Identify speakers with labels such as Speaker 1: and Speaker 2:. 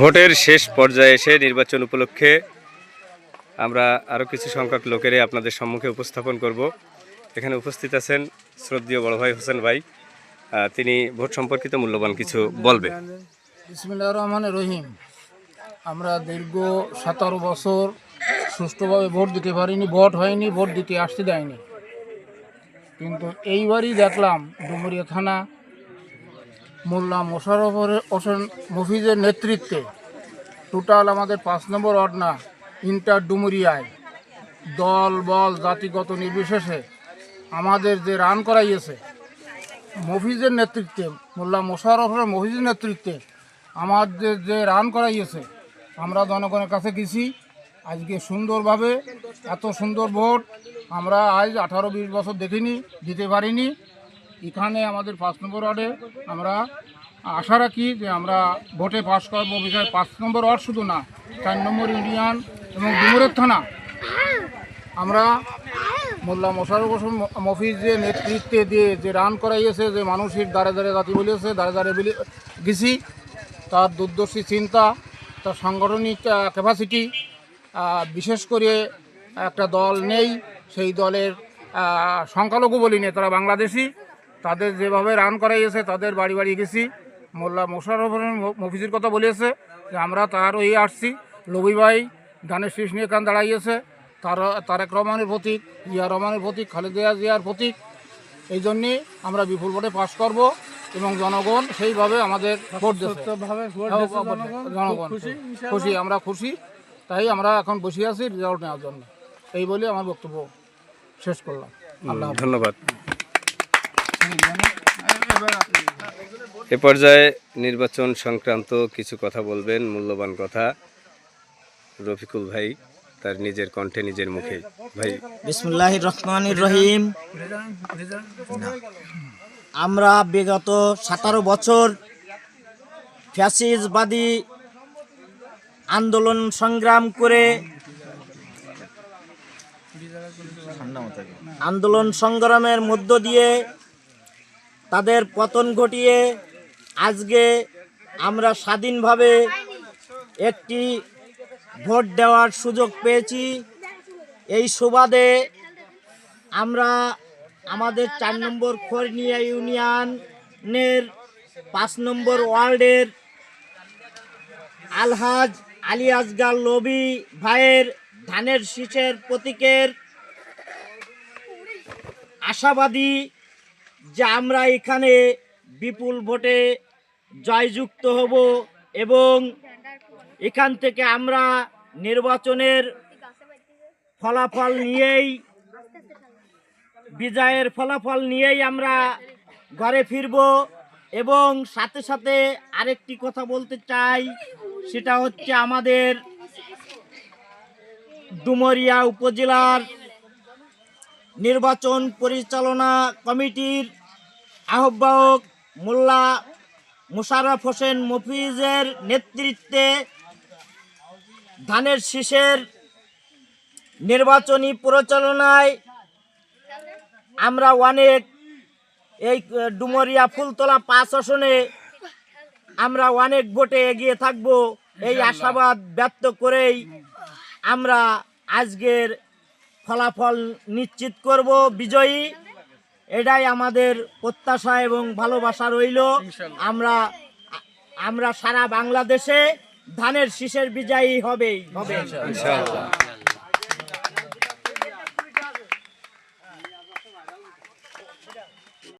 Speaker 1: ভোটের শেষ পর্যায়ে এসে নির্বাচন উপলক্ষে আমরা আরও কিছু সংখ্যক লোকেরে আপনাদের সম্মুখে উপস্থাপন করব। এখানে উপস্থিত আছেন শ্রদ্ধীয় বড় ভাই হোসেন ভাই। তিনি ভোট সম্পর্কিত মূল্যবান কিছু বলবে।
Speaker 2: বিসমিল্লাহ রহমান রহিম। আমরা দীর্ঘ সতেরো বছর সুষ্ঠুভাবে ভোট দিতে পারিনি, ভোট হয়নি, ভোট দিতে আসতে দেয়নি। কিন্তু এইবারই দেখলাম ডুমুরিয়া থানা মোল্লা মোশারফের হোসেন মফিজের নেতৃত্বে। টোটাল আমাদের পাঁচ নম্বর ওয়ার্ড না, ইন্টার ডুমুরিয়ায়। দল, বল, জাতিগত নির্বিশেষে আমাদের যে রান করাইয়েছে, মফিজের নেতৃত্বে, মোল্লা মোশারফের মফিজের নেতৃত্বে আমাদের যে রান করাইয়েছে, আমরা জনগণের কাছে গেছি। আজকে সুন্দরভাবে, এত সুন্দর ভোট, আমরা আজ আঠারো, বিশ বছর দেখিনি, দিতে পারিনি। এখানে আমাদের পাঁচ নম্বর ওয়ার্ডে আমরা আশা রাখি যে আমরা ভোটে পাশ করব বিষয় পাঁচ নম্বর ওয়ার্ড শুধু না, চার নম্বর ইউনিয়ন এবং ডুমুরের থানা। আমরা মোল্লা মোশারফ হোসেন মফিজ যে নেতৃত্বে দিয়ে যে রান করাইয়েছে, যে মানুষের দ্বারে দ্বারে জাতি বলিয়েছে, দ্বারে দ্বারে বলি গেছি, তার দুর্দর্শী চিন্তা, তার সাংগঠনিক ক্যাপাসিটি বিশেষ করে একটা দল নেই, সেই দলের সংখ্যালঘু বলিনি তারা বাংলাদেশি। তাদের যেভাবে রান করাইয়েছে তাদের বাড়ি বাড়ি গেছি। মোল্লা মোশারফ মফিজের কথা বলেছে যে আমরা তার ওই আসছি। লবি ভাই ধানের শীষ নিয়ে কান দাঁড়াইয়েছে তার তারেক রহমানের প্রতীক জিয়া রহমানের প্রতীক খালেদা জিয়ার প্রতীক। এই জন্যে আমরা বিপুল ভোটে পাস করব এবং জনগণ সেইভাবে আমাদের ভোট দেবে। জনগণ? খুশি আমরা খুশি। তাই আমরা এখন বসে আছি রেজাল্ট নেওয়ার জন্য। এই বলে আমার বক্তব্য শেষ করলাম। আল্লাহ
Speaker 1: ধন্যবাদ। এ পর্যায়ে নির্বাচন সংক্রান্ত কিছু কথা বলবেন, মূল্যবান কথা। রফিকুল ভাই, তার নিজের কণ্ঠে, নিজের মুখে। ভাই।
Speaker 3: বিসমুল্লাহ রহমানির রহিম। আমরা বিগত সতেরো বছর ফ্যাসিসবাদী আন্দোলন সংগ্রাম করে আন্দোলন সংগ্রামের মধ্য দিয়ে তাদের পতন ঘটিয়ে আজকে আমরা স্বাধীনভাবে একটি ভোট দেওয়ার সুযোগ পেয়েছি। এই সুবাদে আমরা আমাদের চার নম্বর খড়নিয়া ইউনিয়নের পাঁচ নম্বর ওয়ার্ডের আলহাজ আলী আজগার লবি ভাইয়ের ধানের শীষের প্রতীকের আশাবাদী যে আমরা এখানে বিপুল ভোটে জয়যুক্ত হব এবং এখান থেকে আমরা নির্বাচনের ফলাফল নিয়েই, বিজয়ের ফলাফল নিয়েই আমরা ঘরে ফিরব এবং সাথে সাথে আরেকটি কথা বলতে চাই, সেটা হচ্ছে আমাদের ডুমরিয়া উপজেলার নির্বাচন পরিচালনা কমিটির আহ্বায়ক মোল্লা মুশারফ হোসেন মফিজের নেতৃত্বে ধানের শীষের নির্বাচনী পরিচালনায় আমরা অনেক এই ডুমরিয়া ফুলতলা পাঁচ আসনে আমরা অনেক ভোটে এগিয়ে থাকব। এই আশাবাদ ব্যক্ত করেই আমরা আজকের ফলাফল নিশ্চিত করব। বিজয়ী এটাই আমাদের প্রত্যাশা এবং ভালোবাসা রইল। আমরা আমরা সারা বাংলাদেশে ধানের শীষের বিজয়ী হবেই হবে
Speaker 1: ইনশাআল্লাহ